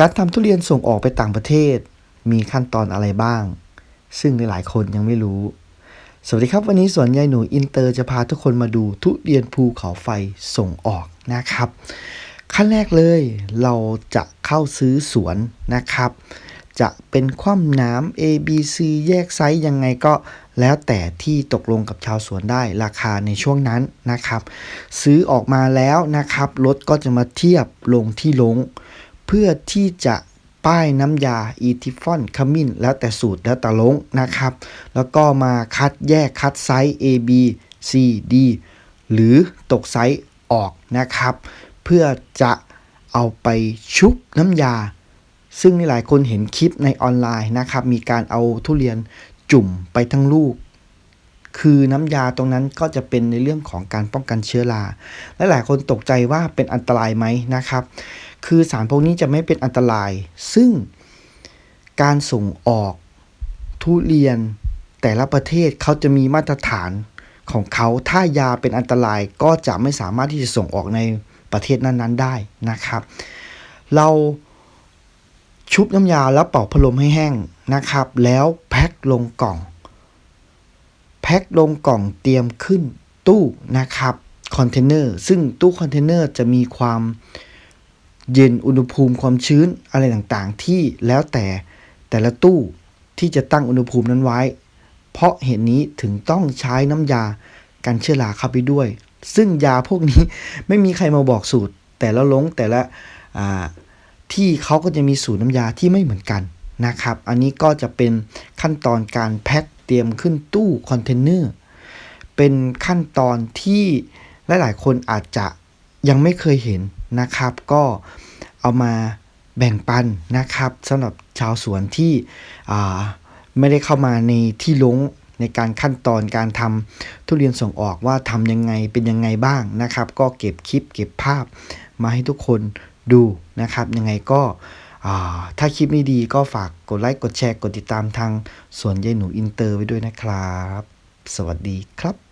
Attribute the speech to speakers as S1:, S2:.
S1: การทำทุเรียนส่งออกไปต่างประเทศ มีขั้นตอนอะไรบ้าง ซึ่งหลายๆคนยังไม่รู้ สวัสดีครับวันนี้สวนยายหนูอินเตอร์จะพาทุกคนมาดูทุเรียนภูเขาไฟส่งออกนะครับ ขั้นแรกเลยเราจะเข้าซื้อสวนนะครับ จะเป็นคว่ำน้ำ A B C แยกไซส์ยังไงก็แล้วแต่ที่ตกลงกับชาวสวนได้ราคาในช่วงนั้นนะครับ ซื้อออกมาแล้วนะครับรถก็จะมาเทียบลงที่ลง เพื่อที่จะป้ายน้ำยาอีทิฟอนขมิ้น แล้วแต่สูตรแล้วแต่ลงนะครับ แล้วก็มาคัดแยกคัดไซส์ A B C D หรือตกไซส์ออกนะครับ เพื่อจะเอาไปชุบน้ำยา ซึ่งหลายคนเห็นคลิปในออนไลน์นะครับ มีการเอาทุเรียนจุ่มไปทั้งลูก คือน้ำยาตรงนั้นก็จะเป็นในเรื่องของการป้องกันเชื้อราและหลายคนตกใจว่าเป็นอันตรายไหมนะครับ คือสารพวกนี้จะไม่เป็นอันตราย ซึ่งการส่งออกทุเรียนแต่ละประเทศเขาจะมีมาตรฐานของเขาถ้ายาเป็นอันตรายก็จะไม่สามารถที่จะส่งออกในประเทศนั้นๆได้นะครับ เราชุบน้ำยาแล้วเป่าพัดลมให้แห้งนะครับ แล้วแพ็คลงกล่อง แพ็คลงกล่องเตรียมขึ้นตู้นะครับคอนเทนเนอร์ซึ่งตู้คอนเทนเนอร์จะมีความ เย็นอุณหภูมิความชื้นอะไรต่างๆ ที่แล้วแต่แต่ละตู้ที่จะตั้งอุณหภูมินั้นไว้ เพราะเหตุนี้ถึงต้องใช้น้ำยากันเชื้อราเข้าไปด้วย ซึ่งยาพวกนี้ไม่มีใครมาบอกสูตร แต่ละลงแต่ละที่เขาก็จะมีสูตรน้ำยาที่ไม่เหมือนกันนะครับ อันนี้ก็จะเป็นขั้นตอนการแพ็คเตรียมขึ้นตู้คอนเทนเนอร์เป็นขั้นตอนที่หลายๆคนอาจจะ ยังไม่เคยเห็นนะครับ ก็เอามาแบ่งปันนะครับสำหรับชาวสวนที่ไม่ได้เข้ามาในที่ลงในการขั้นตอนการทำทุเรียนส่งออกว่าทำยังไงเป็นยังไงบ้างนะครับ ก็เก็บคลิปเก็บภาพมาให้ทุกคนดูนะครับยังไงก็ถ้าคลิปนี้ดีก็ฝากกดไลค์กดแชร์กดติดตามทางสวนยายหนูอินเตอร์ไว้ด้วยนะครับ สวัสดีครับ